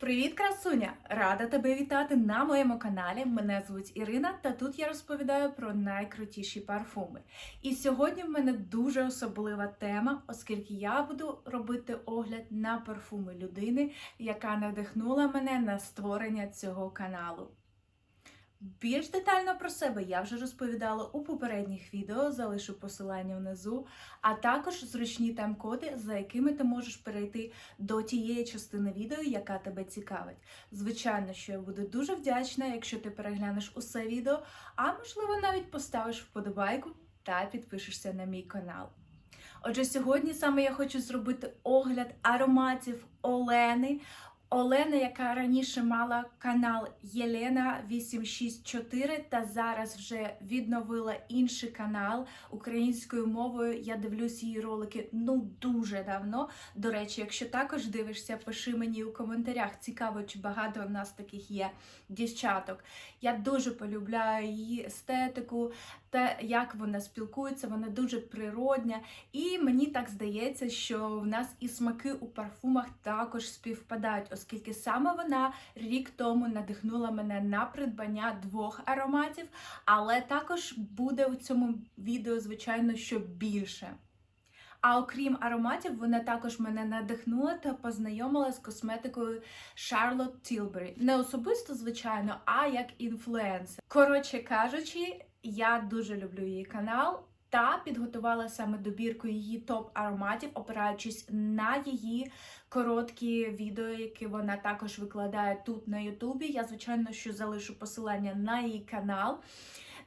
Привіт, красуня! Рада тебе вітати на моєму каналі. Мене звуть Ірина, та тут я розповідаю про найкрутіші парфуми. І сьогодні в мене дуже особлива тема, оскільки я буду робити огляд на парфуми людини, яка надихнула мене на створення цього каналу. Більш детально про себе я вже розповідала у попередніх відео, залишу посилання внизу, а також зручні тайм-коди, за якими ти можеш перейти до тієї частини відео, яка тебе цікавить. Звичайно, що я буду дуже вдячна, якщо ти переглянеш усе відео, а можливо навіть поставиш вподобайку та підпишешся на мій канал. Отже, сьогодні саме я хочу зробити огляд ароматів Олени. Олена, яка раніше мала канал Єлена 864, та зараз вже відновила інший канал українською мовою. Я дивлюсь її ролики ну дуже давно. До речі, якщо також дивишся, пиши мені у коментарях. Цікаво, чи багато в нас таких є дівчаток. Я дуже полюбляю її естетику, те, як вона спілкується, вона дуже природня. І мені так здається, що в нас і смаки у парфумах також співпадають, оскільки саме вона рік тому надихнула мене на придбання двох ароматів, але також буде у цьому відео, звичайно, що більше. А окрім ароматів, вона також мене надихнула та познайомила з косметикою Charlotte Tilbury. Не особисто, звичайно, а як інфлюенсер. Коротше кажучи, я дуже люблю її канал. Та підготувала саме добірку її топ-ароматів, опираючись на її короткі відео, які вона також викладає тут на Ютубі. Я, звичайно, що залишу посилання на її канал.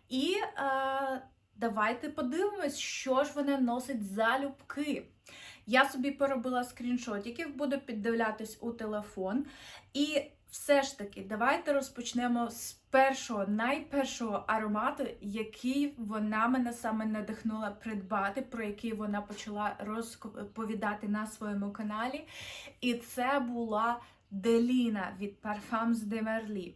І е, давайте подивимось, що ж вона носить за любки. Я собі поробила скріншотиків, буду піддивлятись у телефон. І все ж таки, давайте розпочнемо з першого, найпершого аромату, який вона мене саме надихнула придбати, про який вона почала розповідати на своєму каналі. І це була Деліна від Parfums de Merli.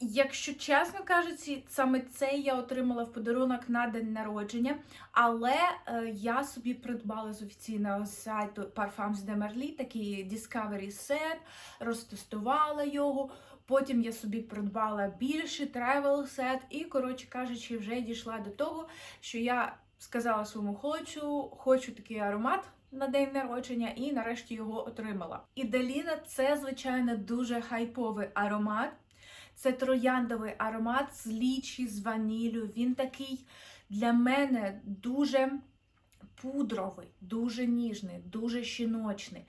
Якщо чесно кажучи, саме цей я отримала в подарунок на день народження, але е, я собі придбала з офіційного сайту Parfums de Marly такий Discovery Set, розтестувала його. Потім я собі придбала більший travel set і, коротше кажучи, вже дійшла до того, що я сказала своєму хочу, хочу такий аромат. На день народження і нарешті його отримала. І Деліна це, звичайно, дуже хайповий аромат. Це трояндовий аромат з лічі, з ванілю. Він такий для мене дуже пудровий, дуже ніжний, дуже жіночний.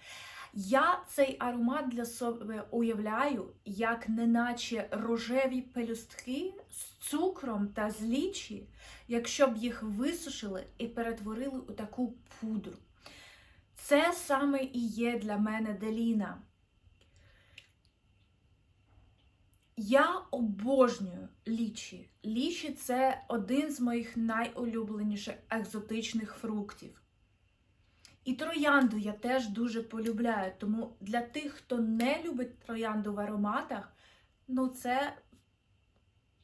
Я цей аромат для себе уявляю, як неначе рожеві пелюстки з цукром та з лічі, якщо б їх висушили і перетворили у таку пудру. Це саме і є для мене Деліна. Я обожнюю лічі. Лічі це один з моїх найулюбленіших екзотичних фруктів. І троянду я теж дуже полюбляю. Тому для тих, хто не любить троянду в ароматах, ну це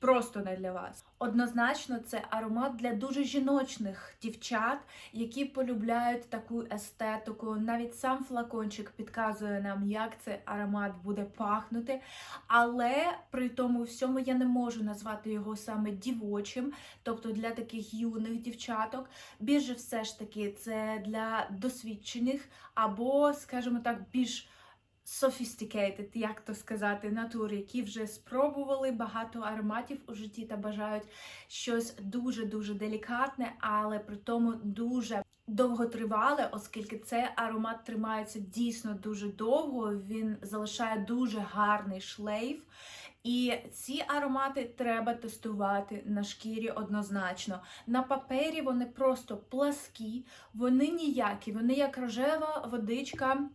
просто не для вас. Однозначно, це аромат для дуже жіночних дівчат, які полюбляють таку естетику. Навіть сам флакончик підказує нам, як цей аромат буде пахнути. Але при тому всьому я не можу назвати його саме дівочим, тобто для таких юних дівчаток. Більше все ж таки це для досвідчених або, скажімо так, більш sophisticated, як то сказати, натур, які вже спробували багато ароматів у житті та бажають щось дуже-дуже делікатне, але при тому дуже довготривале, оскільки цей аромат тримається дійсно дуже довго, він залишає дуже гарний шлейф. І ці аромати треба тестувати на шкірі однозначно. На папері вони просто пласкі, вони ніякі, вони як рожева водичка.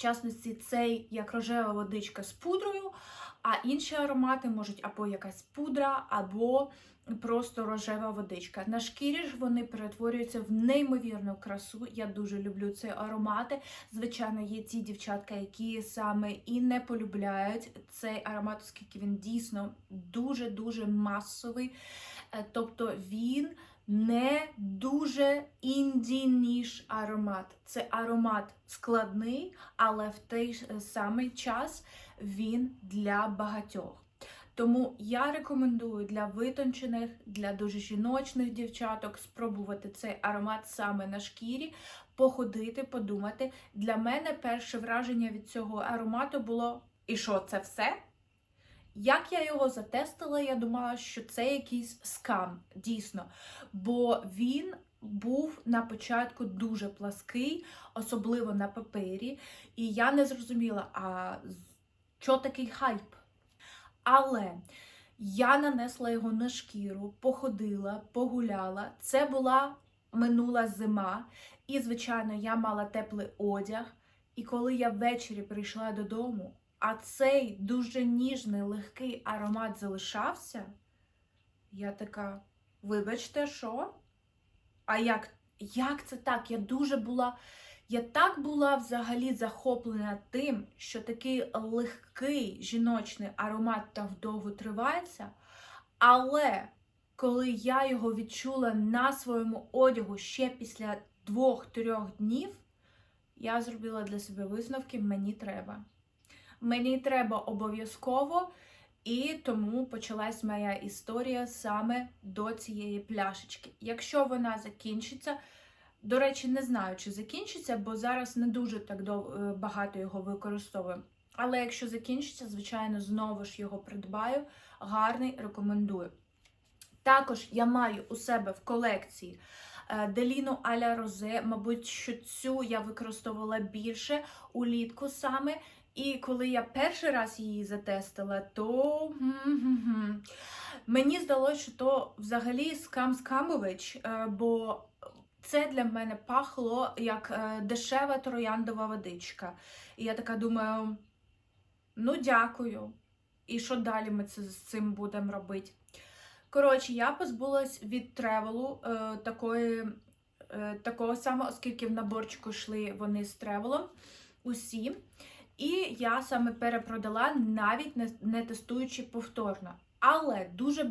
Частності, цей як рожева водичка з пудрою, а інші аромати можуть або якась пудра, або просто рожева водичка. На шкірі ж вони перетворюються в неймовірну красу. Я дуже люблю ці аромати. Звичайно, є ті дівчатка, які саме і не полюбляють цей аромат, оскільки він дійсно дуже-дуже масовий. Тобто він не дуже інді ніж аромат. Це аромат складний, але в той самий час він для багатьох. Тому я рекомендую для витончених, для дуже жіночних дівчаток спробувати цей аромат саме на шкірі, походити, подумати. Для мене перше враження від цього аромату було: і що, це все? Як я його затестила, я думала, що це якийсь скам, дійсно. Бо він був на початку дуже плаский, особливо на папері. І я не зрозуміла, а що такий хайп? Але я нанесла його на шкіру, походила, погуляла. Це була минула зима, і, звичайно, я мала теплий одяг. І коли я ввечері прийшла додому, а цей дуже ніжний, легкий аромат залишався, я така, вибачте, що? А як, як це так? Я дуже була. Я так була взагалі захоплена тим, що такий легкий жіночний аромат так довго тривається. Але коли я його відчула на своєму одягу ще після двох-трьох днів, я зробила для себе висновки: мені треба. Мені треба обов'язково, і тому почалась моя історія саме до цієї пляшечки. Якщо вона закінчиться, до речі, не знаю, чи закінчиться, бо зараз не дуже так багато його використовую. Але якщо закінчиться, звичайно, знову ж його придбаю. Гарний рекомендую. Також я маю у себе в колекції Деліну Аля Розе. Мабуть, що цю я використовувала більше улітку саме. І коли я перший раз її затестила, то мені здалося, що то взагалі скам скамович, бо це для мене пахло як е, дешева трояндова водичка. І я така думаю: ну, дякую. І що далі ми це, з цим будемо робити? Коротше, я позбулась від тревелу е, такої, е, такого самого, оскільки в наборчику йшли вони з тревелом усі. І я саме перепродала, навіть не, тестуючи повторно. Але дуже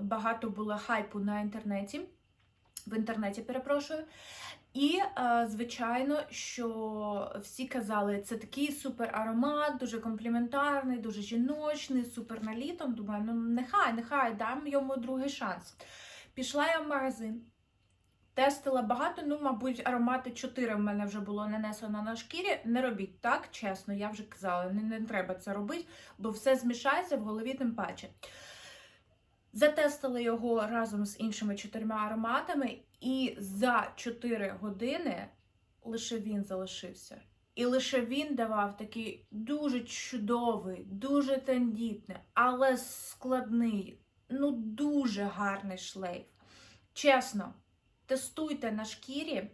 багато було хайпу на інтернеті в інтернеті, перепрошую. І, е, звичайно, що всі казали, це такий супер аромат, дуже компліментарний, дуже жіночний, супер на літом. Думаю, ну нехай, нехай дам йому другий шанс. Пішла я в магазин, тестила багато, ну, мабуть, аромати 4 в мене вже було нанесено на шкірі. Не робіть так, чесно, я вже казала, не, не треба це робити, бо все змішається в голові тим паче. Затестили його разом з іншими чотирма ароматами, і за 4 години лише він залишився. І лише він давав такий дуже чудовий, дуже тендітний, але складний, ну дуже гарний шлейф. Чесно, тестуйте на шкірі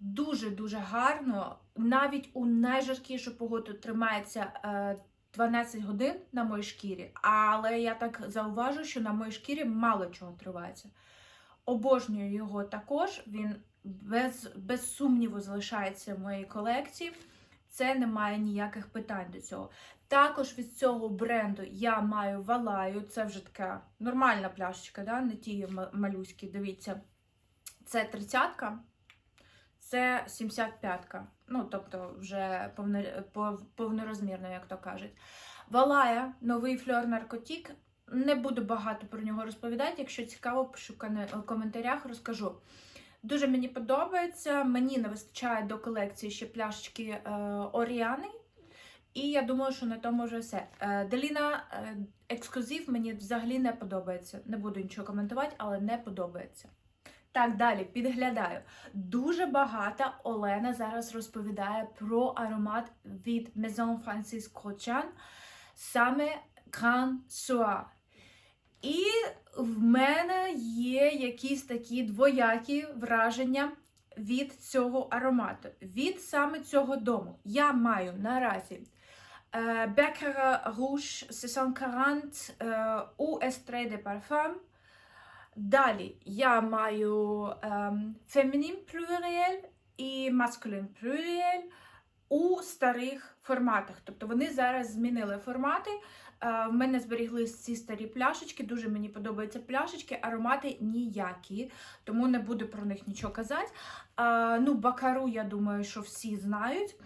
дуже-дуже гарно. Навіть у найжаркішу погоду тримається е, 12 годин на моїй шкірі, але я так зауважу, що на моїй шкірі мало чого тривається. Обожнюю його також, він без без сумніву залишається в моїй колекції. Це не має ніяких питань до цього. Також від цього бренду я маю валаю, це вже така нормальна пляшечка, да? не ті малюські, дивіться. Це 30-ка, це 75-ка. Ну, тобто, вже повнорозмірно, як то кажуть. Валая, новий фльор наркотік. Не буду багато про нього розповідати. Якщо цікаво, пишу в коментарях, розкажу. Дуже мені подобається. Мені не вистачає до колекції ще пляшечки е, Оріани. І я думаю, що на тому вже все. Е, Деліна е, ексклюзив мені взагалі не подобається. Не буду нічого коментувати, але не подобається. Так, далі підглядаю. Дуже багато Олена зараз розповідає про аромат від Maison Francis Crochan, саме Grand Soir. І в мене є якісь такі двоякі враження від цього аромату, від саме цього дому. Я маю наразі Becquerel Rouge 640 у Estrée de Parfum. Далі я маю ем, фемінін плюріель і маскулін плюріель. у старих форматах. Тобто вони зараз змінили формати. Е, В мене зберіглись ці старі пляшечки. Дуже мені подобаються пляшечки, аромати ніякі, тому не буду про них нічого казати. Е, Ну, бакару, я думаю, що всі знають.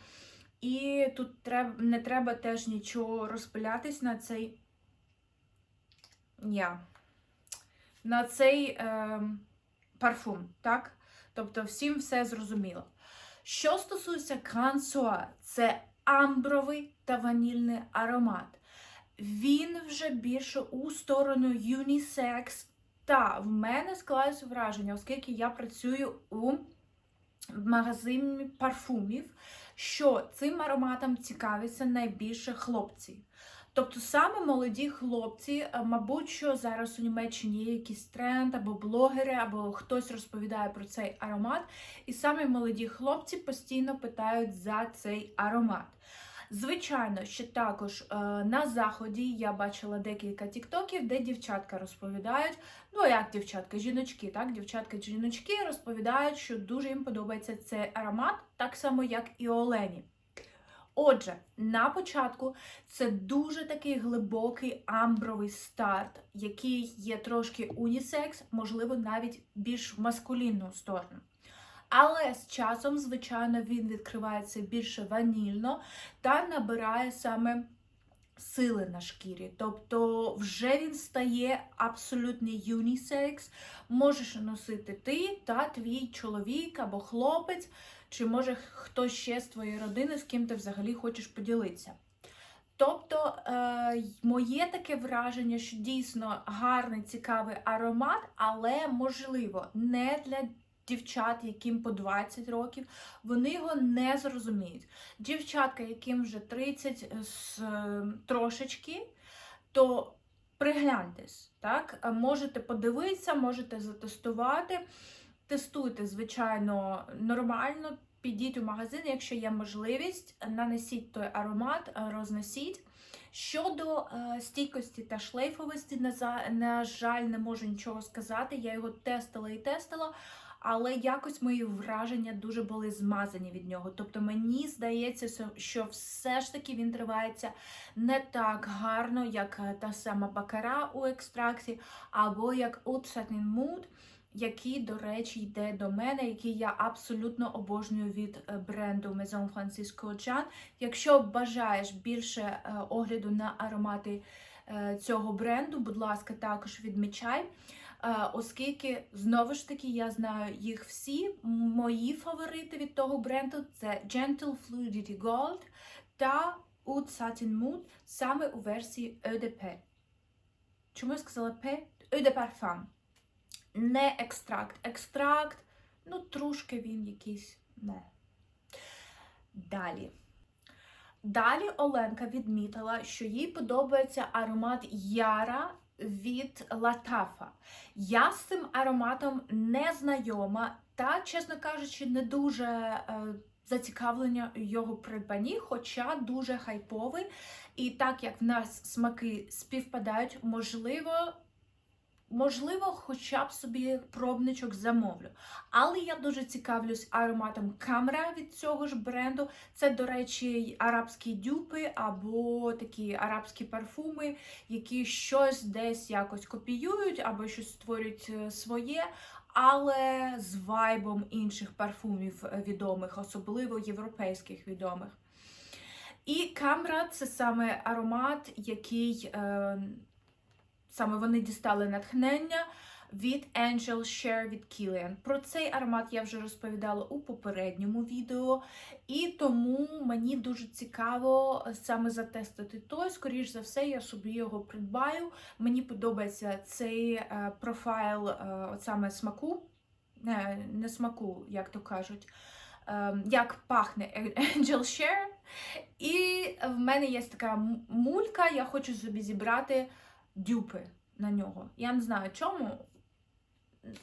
І тут не треба теж нічого розпилятись на цей. Я. На цей е, парфум, так? Тобто всім все зрозуміло. Що стосується Грансуа, це амбровий та ванільний аромат. Він вже більше у сторону юнісекс. Та в мене склалось враження, оскільки я працюю у магазині парфумів, що цим ароматом цікавляться найбільше хлопці. Тобто саме молоді хлопці, е, мабуть, що зараз у Німеччині є якийсь тренд, або блогери, або хтось розповідає про цей аромат. І саме молоді хлопці постійно питають за цей аромат. Звичайно, що також е, на заході я бачила декілька тіктоків, де дівчатка розповідають. Ну, як дівчатка, жіночки, так, дівчатка, жіночки розповідають, що дуже їм подобається цей аромат, так само, як і Олені. Отже, на початку це дуже такий глибокий амбровий старт, який є трошки унісекс, можливо, навіть більш в маскулінну сторону. Але з часом, звичайно, він відкривається більше ванільно та набирає саме сили на шкірі. Тобто вже він стає абсолютний юнісекс. Можеш носити ти та твій чоловік або хлопець, чи може хтось ще з твоєї родини, з ким ти взагалі хочеш поділитися. Тобто, е, моє таке враження, що дійсно гарний, цікавий аромат, але можливо не для дівчат, яким по 20 років, вони його не зрозуміють. Дівчатка, яким вже 30 з е, трошечки, то пригляньтесь, так? Е, Можете подивитися, можете затестувати. Тестуйте, звичайно, нормально. Підіть у магазин, якщо є можливість, нанесіть той аромат, е, рознесіть. Щодо е, стійкості та шлейфовості, на жаль, не можу нічого сказати. Я його тестила і тестила, але якось мої враження дуже були змазані від нього. Тобто мені здається, що- все ж таки він тривається не так гарно, як е, та сама бакара у екстракті, або як Oud Satin Mood, який, до речі, йде до мене, який я абсолютно обожнюю від е, бренду Maison Francisco Jean. Якщо бажаєш більше е, огляду на аромати цього бренду, будь ласка, також відмічай. Оскільки знову ж таки я знаю їх всі. Мої фаворити від того бренду це Gentle Fluidity Gold та Oud Satin Mood саме у версії Eau. Чому я сказала P? Eau de. Не екстракт. Екстракт, ну, трошки він якийсь не. Далі. Далі Оленка відмітила, що їй подобається аромат Яра від Латафа. Я з цим ароматом не знайома та, чесно кажучи, не дуже е, зацікавлення його придбанні, хоча дуже хайповий. І так як в нас смаки співпадають, можливо, можливо, хоча б собі пробничок замовлю. Але я дуже цікавлюсь ароматом Камера від цього ж бренду. Це, до речі, арабські дюпи або такі арабські парфуми, які щось десь якось копіюють або щось створюють е, своє. Але з вайбом інших парфумів відомих, особливо європейських відомих. І Камера це саме аромат, який е, саме вони дістали натхнення від Angel Share від Kilian. Про цей аромат я вже розповідала у попередньому відео, і тому мені дуже цікаво саме затестити той. Скоріш за все, я собі його придбаю. Мені подобається цей е, профайл е, от саме смаку, не, не смаку, як то кажуть. е, Як пахне Angel Share. І в мене є така мулька, я хочу собі зібрати дюпи на нього. Я не знаю чому.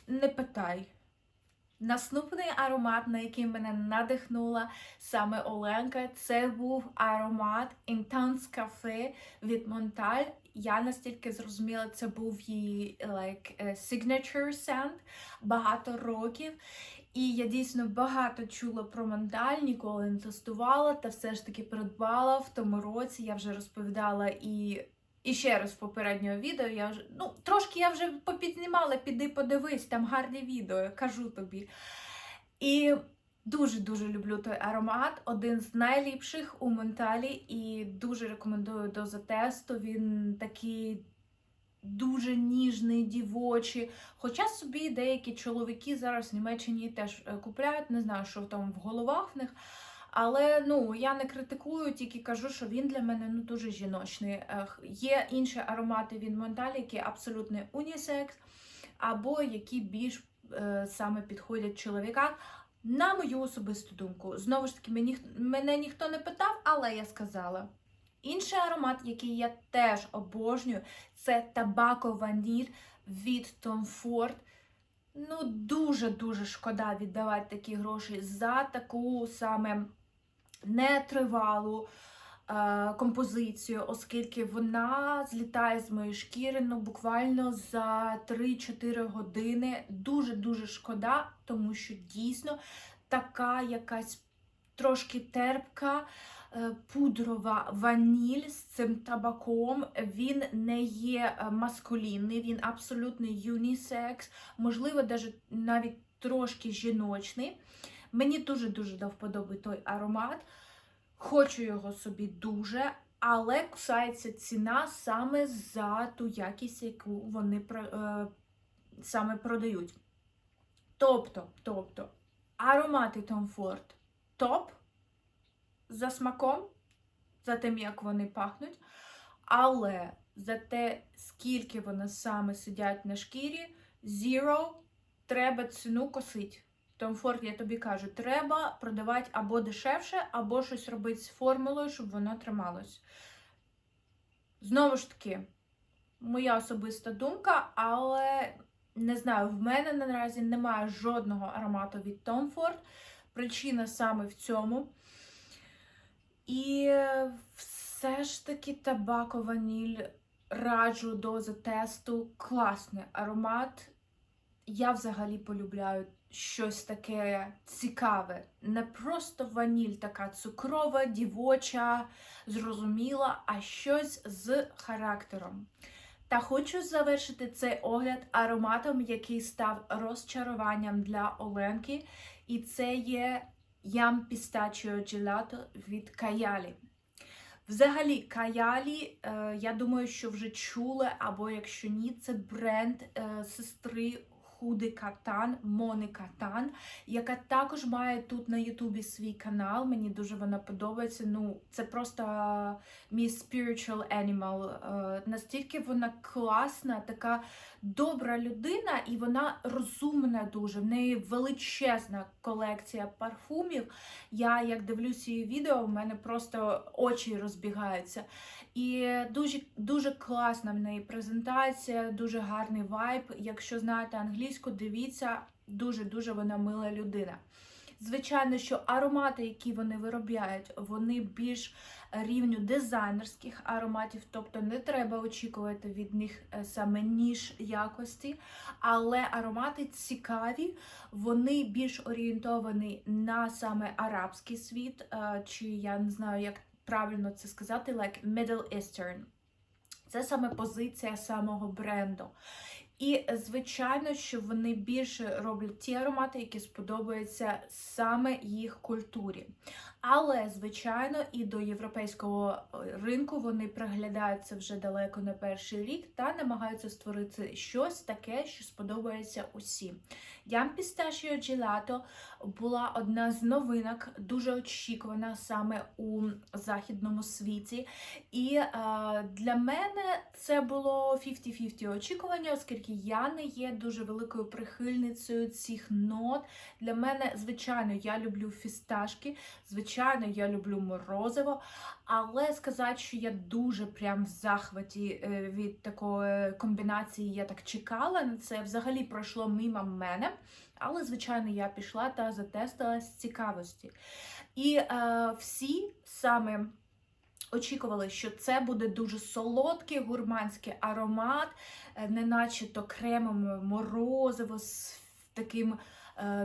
Не питай. Наступний аромат, на який мене надихнула саме Оленка, це був аромат Intense Cafe від Монталь. Я настільки зрозуміла, це був її like, е, signature scent багато років. І я дійсно багато чула про мандаль, ніколи не тестувала, та все ж таки придбала в тому році. Я вже розповідала і, і ще раз попереднього відео. Я вже ну трошки я вже попідзнімала, піди подивись, там гарні відео, кажу тобі. І дуже-дуже люблю той аромат. Один з найліпших у менталі, і дуже рекомендую до затесту. Він такий дуже ніжний, дівочий. Хоча собі деякі чоловіки зараз в Німеччині теж е, купляють, не знаю, що там в головах в них. Але ну я не критикую, тільки кажу, що він для мене ну дуже жіночний. Е, Є інші аромати від Монталі, які абсолютно унісекс, або які більш е, саме підходять чоловікам. На мою особисту думку, знову ж таки, мені, мене ніхто не питав, але я сказала. Інший аромат, який я теж обожнюю, це табако ваніль від Tom Ford. Ну, дуже-дуже шкода віддавати такі гроші за таку саме нетривалу е, композицію, оскільки вона злітає з моєї шкіри ну, буквально за 3-4 години. Дуже-дуже шкода, тому що дійсно така якась трошки терпка. е, Пудрова ваніль з цим табаком, він не є е, маскулінний, він абсолютно юнісекс, можливо, навіть трошки жіночний. Мені дуже-дуже до вподоби той аромат. Хочу його собі дуже, але кусається ціна саме за ту якість, яку вони е, саме продають. Тобто, тобто, аромати Tom Ford топ за смаком, за тим, як вони пахнуть, але за те, скільки вони саме сидять на шкірі, zero, треба ціну косить. Tom Ford, я тобі кажу, треба продавати або дешевше, або щось робити з формулою, щоб воно трималось. Знову ж таки, моя особиста думка, але не знаю, в мене наразі немає жодного аромату від Tom Ford. Причина саме в цьому. І все ж таки табако ваніль раджу до затесту. Класний аромат. Я взагалі полюбляю щось таке цікаве. Не просто ваніль, така цукрова, дівоча, зрозуміла, а щось з характером. Та хочу завершити цей огляд ароматом, який став розчаруванням для Оленки, і це є Ям Pistachio Gelato від Каялі. Взагалі, Каялі, е, я думаю, що вже чули, або якщо ні, це бренд е, сестри Худи Катан, Мони Катан, яка також має тут на Ютубі свій канал. Мені дуже вона подобається. Ну, це просто мій spiritual animal. Е, Настільки вона класна, така добра людина, і вона розумна дуже. В неї величезна колекція парфумів. Я як дивлюся її відео, в мене просто очі розбігаються. І дуже дуже класна в неї презентація, дуже гарний вайб. Якщо знаєте англійську, дивіться, дуже-дуже вона мила людина. Звичайно, що аромати, які вони виробляють, вони більш рівню дизайнерських ароматів, тобто не треба очікувати від них е, саме ніж якості. Але аромати цікаві, вони більш орієнтовані на саме арабський світ, е, чи я не знаю, як правильно це сказати, like Middle Eastern. Це саме позиція самого бренду. І звичайно, що вони більше роблять ті аромати, які сподобаються саме їх культурі. Але, звичайно, і до європейського ринку вони приглядаються вже далеко на перший рік та намагаються створити щось таке, що сподобається усім. Ям Pistachio Gelato була одна з новинок, дуже очікувана саме у західному світі. І е, для мене це було 50-50 очікування, оскільки я не є дуже великою прихильницею цих нот. Для мене, звичайно, я люблю фісташки, звичайно, я люблю морозиво, але сказати, що я дуже прям в захваті е, від такої комбінації, я так чекала на це, взагалі пройшло мимо мене. Але, звичайно, я пішла та затестила з цікавості. І е, всі саме очікували, що це буде дуже солодкий гурманський аромат, е, неначе то кремове морозиво з таким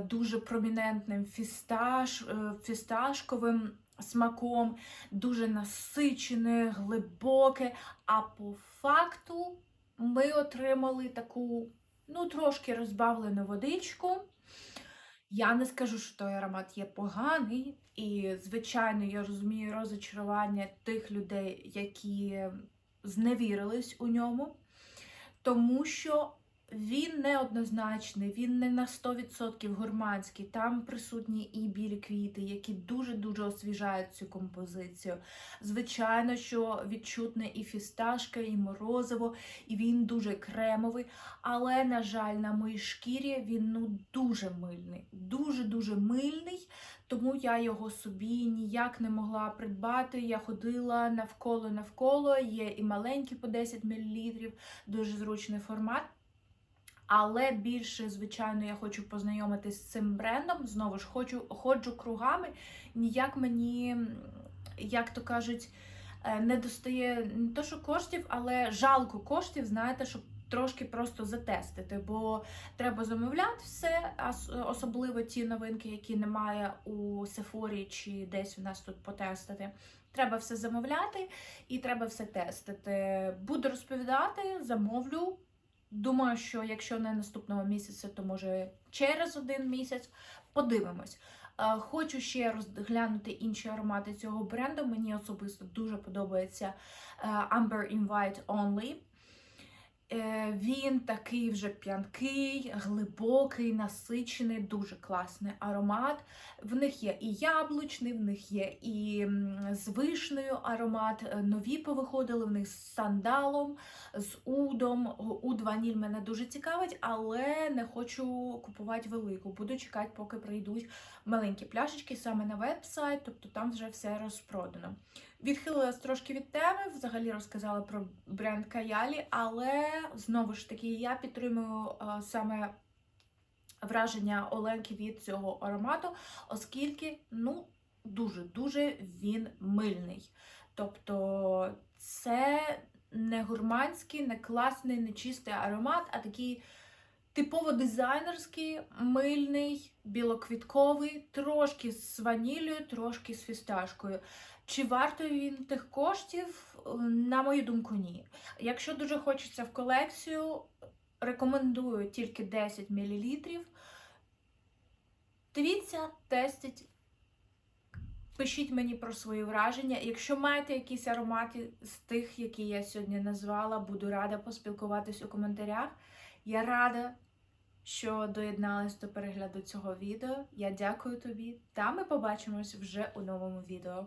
дуже промінентним фісташ, е, фісташковим смаком, дуже насичене, глибоке. А по факту ми отримали таку, ну, трошки розбавлену водичку. Я не скажу, що той аромат є поганий, і, звичайно, я розумію розочарування тих людей, які зневірились у ньому, тому що він неоднозначний, він не на 100% гурманський. Там присутні і білі квіти, які дуже-дуже освіжають цю композицію. Звичайно, що відчутне і фісташка, і морозиво, і він дуже кремовий. Але, на жаль, на моїй шкірі він ну дуже мильний, дуже-дуже мильний, тому я його собі ніяк не могла придбати. Я ходила навколо-навколо, є і маленькі по 10 мл, дуже зручний формат. Але більше, звичайно, я хочу познайомитись з цим брендом. Знову ж хочу, ходжу кругами, ніяк мені, як то кажуть, е, не достає не то, що коштів, але жалко коштів, знаєте, щоб трошки просто затестити. Бо треба замовляти все, особливо ті новинки, які немає у Сефорі чи десь у нас тут потестити. Треба все замовляти і треба все тестити. Буду розповідати, замовлю. Думаю, що якщо не наступного місяця, то може через один місяць подивимось. Е, Хочу ще розглянути інші аромати цього бренду. Мені особисто дуже подобається е, Amber Invite Only. Е, Він такий вже п'янкий, глибокий, насичений, дуже класний аромат. В них є і яблучний, в них є і з вишнею аромат. Е, Нові повиходили в них з сандалом, з удом. Уд ваніль мене дуже цікавить, але не хочу купувати велику. Буду чекати, поки прийдуть маленькі пляшечки саме на веб-сайт, тобто там вже все розпродано. Відхилилась трошки від теми, взагалі розказала про бренд Каялі, але знову ж таки я підтримую е, саме враження Оленки від цього аромату, оскільки ну дуже-дуже він мильний. Тобто це не гурманський, не класний, не чистий аромат, а такий типово дизайнерський, мильний, білоквітковий, трошки з ваніллю, трошки з фісташкою. Чи вартий він тих коштів? На мою думку, ні. Якщо дуже хочеться в колекцію, рекомендую тільки 10 мл. Дивіться, тестіть. Пишіть мені про свої враження. Якщо маєте якісь аромати з тих, які я сьогодні назвала, буду рада поспілкуватись у коментарях. Я рада, що доєдналась до перегляду цього відео. Я дякую тобі, та ми побачимось вже у новому відео.